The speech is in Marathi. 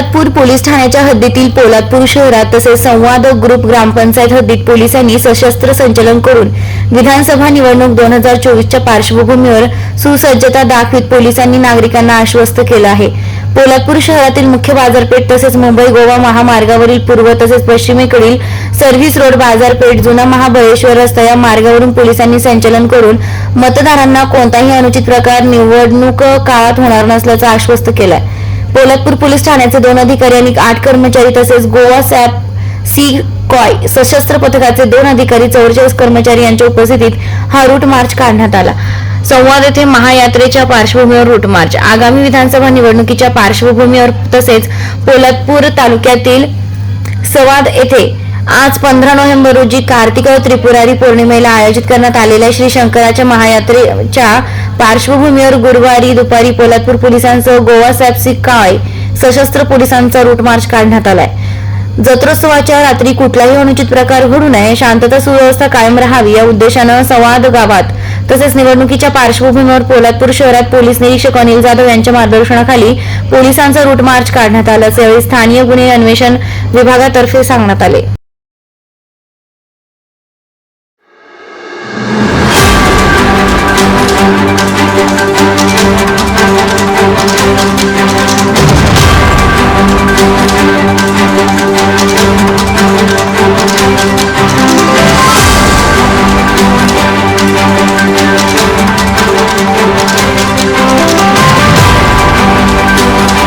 पोलादपूर पोलीस ठाण्याच्या हद्दीतील पोलादपूर शहरात तसेच संवाद ग्रुप ग्रामपंचायत हद्दीत पोलिसांनी सशस्त्र संचलन करून विधानसभा निवडणूक दोन हजार चोवीसच्या पार्श्वभूमीवर सुसज्जता दाखवित पोलिसांनी नागरिकांना आश्वस्त केलं आहे. पोलादपूर शहरातील मुख्य बाजारपेठ तसेच मुंबई गोवा महामार्गावरील पूर्व तसेच पश्चिमेकडील सर्व्हिस रोड बाजारपेठ जुना महाबळेश्वर रस्ता या मार्गावरून पोलिसांनी संचलन करून मतदारांना कोणताही अनुचित प्रकार निवडणूक काळात होणार नसल्याचं आश्वस्त केलंय. पोलादपूर पोलीस ठाण्याचे दोन अधिकारी आणि आठ कर्मचारी तसेच गोवा सॅप सी कॉय सशस्त्र पथकाचे दोन अधिकारी चौवेचाळीस कर्मचारी यांच्या उपस्थितीत हा रूट मार्च काढण्यात आला. संवाद येथे महायात्रेच्या पार्श्वभूमीवर रूट मार्च आगामी विधानसभा निवडणुकीच्या पार्श्वभूमीवर तसेच पोलादपूर तालुक्यातील सवाद येथे आज पंधरा नोव्हेंबर रोजी कार्तिक त्रिपुरारी पौर्णिमेला आयोजित करण्यात आलेल्या श्री शंकराच्या महायात्रेच्या पार्श्वभूमीवर गुरुवारी दुपारी पोलादपूर पोलिसांसह गोवा सॅप्सी काय सशस्त्र पोलिसांचा रूट मार्च काढण्यात आलाय. जत्रोत्सवाच्या रात्री कुठलाही अनुचित प्रकार घडू नये शांतता सुव्यवस्था कायम राहावी या उद्देशानं संवाद गावात तसेच निवडणुकीच्या पार्श्वभूमीवर पोलादपूर शहरात पोलीस निरीक्षक अनिल जाधव यांच्या मार्गदर्शनाखाली पोलिसांचा रूट मार्च काढण्यात आला यावेळी स्थानीय गुन्हे अन्वेषण विभागातर्फे सांगण्यात आले.